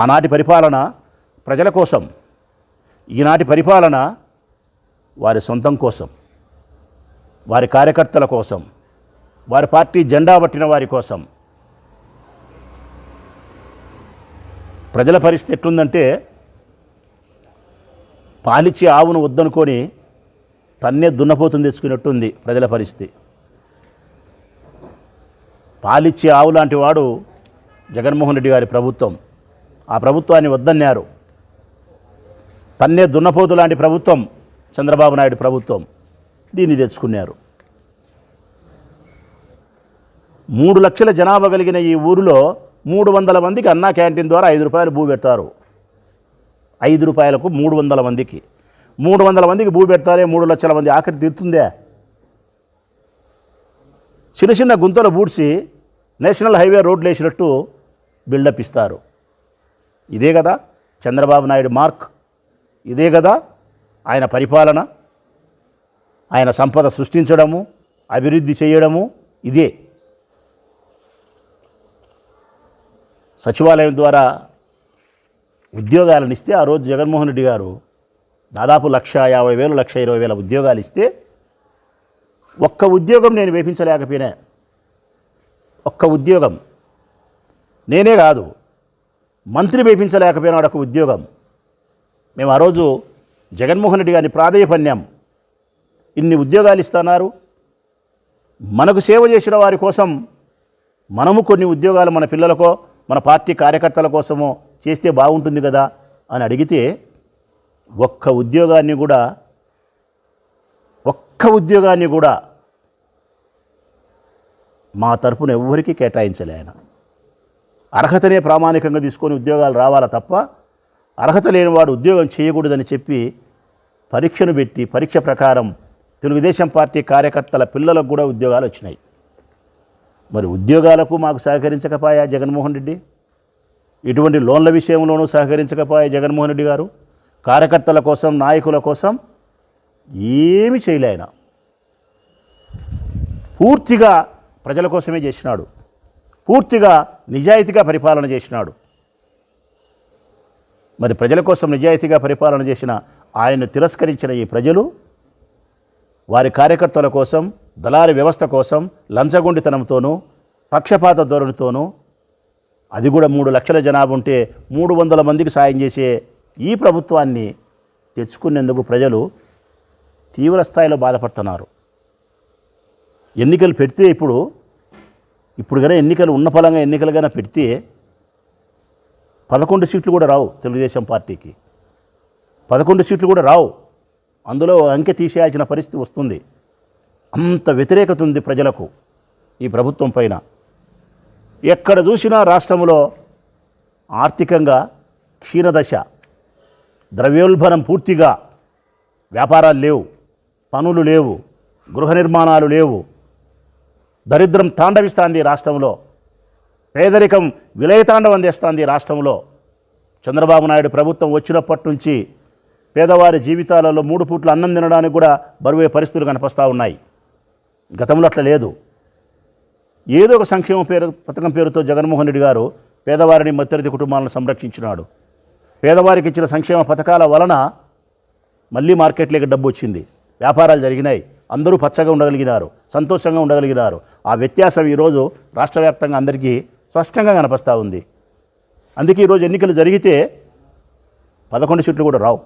ఆనాటి పరిపాలన ప్రజల కోసం ఈనాటి పరిపాలన వారి సొంతం కోసం వారి కార్యకర్తల కోసం వారి పార్టీ జెండా పట్టిన వారి కోసం. ప్రజల పరిస్థితి ఎట్లుందంటే పాలిచ్చి ఆవును వద్దనుకొని తన్నే దున్నపోతుంది తెచ్చుకున్నట్టుంది ప్రజల పరిస్థితి. పాలిచ్చే ఆవు లాంటి వాడు జగన్మోహన్ రెడ్డి గారి ప్రభుత్వం. ఆ ప్రభుత్వాన్ని వద్దన్నారు. తన్నే దున్నపోతు లాంటి ప్రభుత్వం చంద్రబాబు నాయుడు ప్రభుత్వం దీన్ని తెచ్చుకున్నారు. మూడు లక్షల జనాభా కలిగిన ఈ ఊరిలో మూడు వందల మందికి అన్నా క్యాంటీన్ ద్వారా ఐదు రూపాయలు భూ పెడతారు. ఐదు రూపాయలకు మూడు వందల మందికి. మూడు వందల మందికి భూ పెడతారే మూడు లక్షల మంది ఆఖరి తీరుతుందే. చిన్న చిన్న గుంతలు బూడ్చి నేషనల్ హైవే రోడ్లు వేసినట్టు బిల్డప్ ఇస్తారు. ఇదే కదా చంద్రబాబు నాయుడు మార్క్. ఇదే కదా ఆయన పరిపాలన. ఆయన సంపద సృష్టించడము అభివృద్ధి చేయడము ఇదే. సచివాలయం ద్వారా ఉద్యోగాలను ఇస్తే ఆ రోజు జగన్మోహన్ రెడ్డి గారు దాదాపు లక్ష యాభై వేలు లక్ష ఇరవై వేల ఉద్యోగాలు ఇస్తే ఒక్క ఉద్యోగం నేను వేపించలేకపోయినా. ఒక్క ఉద్యోగం. నేనే కాదు. మంత్రి వేపించలేకపోయినాడు ఒక ఉద్యోగం. మేము ఆ రోజు జగన్మోహన్ రెడ్డి గారిని ప్రాధేయపన్యాం. ఇన్ని ఉద్యోగాలు ఇస్తున్నారు. మనకు సేవ చేసిన వారి కోసం మనము కొన్ని ఉద్యోగాలు మన పిల్లలకో మన పార్టీ కార్యకర్తల కోసమో చేస్తే బాగుంటుంది కదా అని అడిగితే ఒక్క ఉద్యోగాన్ని కూడా ఒక్క ఉద్యోగాన్ని కూడా మా తరపున ఎవ్వరికీ కేటాయించలే ఆయన. అర్హతనే ప్రామాణికంగా తీసుకొని ఉద్యోగాలు రావాలా తప్ప అర్హత లేనివాడు ఉద్యోగం చేయకూడదని చెప్పి పరీక్షను పెట్టి పరీక్ష ప్రకారం తెలుగుదేశం పార్టీ కార్యకర్తల పిల్లలకు కూడా ఉద్యోగాలు వచ్చినాయి. మరి ఉద్యోగాలకు మాకు సహకరించకపోయా జగన్మోహన్ రెడ్డి? ఇటువంటి లోన్ల విషయంలోనూ సహకరించకపోయా జగన్మోహన్ రెడ్డి గారు? కార్యకర్తల కోసం నాయకుల కోసం ఏమి చేయలే ఆయన. పూర్తిగా ప్రజల కోసమే చేసినాడు. పూర్తిగా నిజాయితీగా పరిపాలన చేసినాడు. మరి ప్రజల కోసం నిజాయితీగా పరిపాలన చేసిన ఆయన్ను తిరస్కరించిన ఈ ప్రజలు వారి కార్యకర్తల కోసం దళారి వ్యవస్థ కోసం లంచగొండితనంతోనూ పక్షపాత ధోరణితోనూ అది కూడా మూడు లక్షల జనాభా ఉంటే మూడు వందల మందికి సాయం చేసే ఈ ప్రభుత్వాన్ని తెచ్చుకునేందుకు ప్రజలు తీవ్ర స్థాయిలో బాధపడుతున్నారు. ఎన్నికలు పెడితే ఇప్పుడు ఇప్పుడు కనుక ఎన్నికలు ఉన్న ఫలంగా ఎన్నికలు కనుక పెడితే పదకొండు సీట్లు కూడా రావు తెలుగుదేశం పార్టీకి. పదకొండు సీట్లు కూడా రావు. అందులో అంకె తీసేయాల్సిన పరిస్థితి వస్తుంది. అంత వ్యతిరేకత ఉంది ప్రజలకు ఈ ప్రభుత్వం పైన. ఎక్కడ చూసినా రాష్ట్రంలో ఆర్థికంగా క్షీణదశ ద్రవ్యోల్బణం పూర్తిగా వ్యాపారాలు లేవు పనులు లేవు గృహ నిర్మాణాలు లేవు దరిద్రం తాండవిస్తాంది రాష్ట్రంలో. పేదరికం విలయతాండవం చేస్తాంది రాష్ట్రంలో. చంద్రబాబు నాయుడు ప్రభుత్వం వచ్చినప్పటి నుంచి పేదవారి జీవితాలలో మూడు పూట్ల అన్నం తినడానికి కూడా బరువే పరిస్థితులు కనిపిస్తూ ఉన్నాయి. గతంలో అట్లా లేదు. ఏదో ఒక సంక్షేమ పేరు పథకం పేరుతో జగన్మోహన్ రెడ్డి గారు పేదవారిని మధ్యతరగతి కుటుంబాలను సంరక్షించినాడు. పేదవారికి ఇచ్చిన సంక్షేమ పథకాల వలన మళ్ళీ మార్కెట్లోకి డబ్బు వచ్చింది. వ్యాపారాలు జరిగినాయి. అందరూ పచ్చగా ఉండగలిగినారు సంతోషంగా ఉండగలిగినారు. ఆ వ్యత్యాసం ఈరోజు రాష్ట్ర వ్యాప్తంగా అందరికీ స్పష్టంగా కనిపిస్తూ ఉంది. అందుకే ఈరోజు ఎన్నికలు జరిగితే పదకొండు సీట్లు కూడా రావు.